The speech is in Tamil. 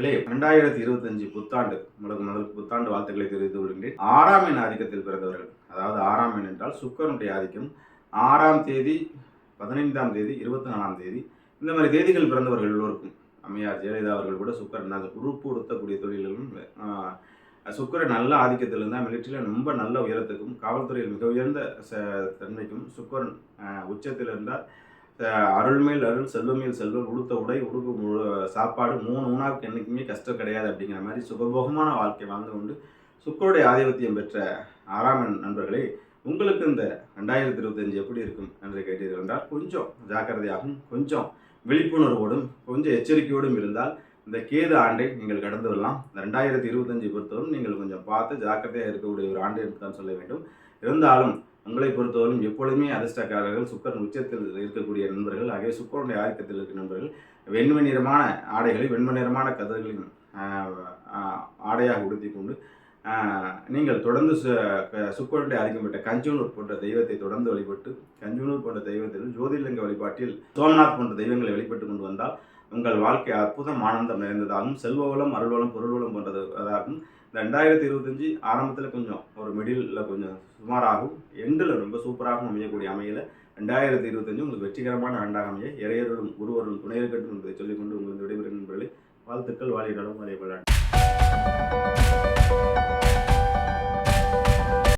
மக்களே இரண்டாயிரத்தி இருபத்தஞ்சு புத்தாண்டு உங்களுக்கு முதல் புத்தாண்டு வாழ்த்துக்களை தெரிவித்து விடுகிறேன் ஆறாம் எண் ஆதிக்கத்தில் பிறந்தவர்கள் அதாவது ஆறாம் எண் என்றால் சுக்கரனுடைய ஆதிக்கம். ஆறாம் தேதி பதினைந்தாம் தேதி இருபத்தி நாலாம் தேதி இந்த மாதிரி தேதிகள் பிறந்தவர்கள் எல்லோருக்கும். அம்மையார் ஜெயலலிதா அவர்கள் கூட சுக்கரன் அந்த உறுப்பு உடுத்தக்கூடிய தொழில்களும் சுக்கரன் நல்ல ஆதிக்கத்தில் இருந்தால் மிலிட்டரியில் ரொம்ப நல்ல உயரத்துக்கும் காவல்துறையில் மிக உயர்ந்த ச- தன்மைக்கும் சுக்கரன் உச்சத்தில் இருந்தால் அருள்மேல் அருள் செல்வமேல் செல்வம் உடுத்த உடை உடுக்க சாப்பாடு மூணு உணவுக்கு என்றைக்குமே கஷ்டம் கிடையாது அப்படிங்கிற மாதிரி சுகபோகமான வாழ்க்கை வாழ்ந்து கொண்டு சுக்கருடைய ஆதிபத்தியம் பெற்ற ஆறாமன் நண்பர்களே உங்களுக்கு இந்த ரெண்டாயிரத்தி இருபத்தஞ்சு எப்படி இருக்கும் என்று கேட்டீர்கள் என்றால் கொஞ்சம் ஜாக்கிரதையாகவும் கொஞ்சம் விழிப்புணர்வோடும் கொஞ்சம் எச்சரிக்கையோடும் இருந்தால் இந்த கேது ஆண்டை நீங்கள் கடந்து வரலாம். இந்த ரெண்டாயிரத்தி இருபத்தஞ்சு பொறுத்தவரை நீங்கள் கொஞ்சம் பார்த்து ஜாக்கிரதையாக இருக்கக்கூடிய ஒரு ஆண்டு என்று தான் சொல்ல வேண்டும். இருந்தாலும் உங்களை பொறுத்தவரையும் எப்பொழுதுமே அதிர்ஷ்டக்காரர்கள் சுக்கரன் உச்சத்தில் இருக்கக்கூடிய நண்பர்கள் ஆகிய சுக்கரனுடைய ஆதிக்கத்தில் இருக்கிற நண்பர்கள் வெண்மை நிறமான ஆடைகளை வெண்மை நிறமான கதர்களின் ஆடையாக உடுத்தி கொண்டு நீங்கள் தொடர்ந்து சு- சுக்கரனுடைய ஆதிக்கம் பெற்ற கஞ்சனூர் போன்ற தெய்வத்தை தொடர்ந்து வழிபட்டு கஞ்சனூர் போன்ற தெய்வத்தில் ஜோதிர்லிங்க வழிபாட்டில் சோமநாத் போன்ற தெய்வங்களை வழிபட்டு கொண்டு வந்தால் உங்கள் வாழ்க்கை அற்புதம் ஆனந்தம் நிறைந்ததாகவும் செல்வவளம் அருள்வளம் பொருள்வளம் போன்றதாகவும் இந்த ரெண்டாயிரத்தி இருபத்தஞ்சி ஆரம்பத்தில் கொஞ்சம் ஒரு மிடில் கொஞ்சம் சுமாராகவும் எண்டில் ரொம்ப சூப்பராகவும் அமையக்கூடிய அமையல. ரெண்டாயிரத்தி இருபத்தஞ்சு உங்களுக்கு வெற்றிகரமான ஆண்டாக அமைய. இறையர்களும் குருவரும் துணை இருக்கட்டும் என்பதை சொல்லிக்கொண்டு உங்களுக்கு விடைபெறும் நண்பர்களே. வாழ்த்துக்கள். வாழி நலம்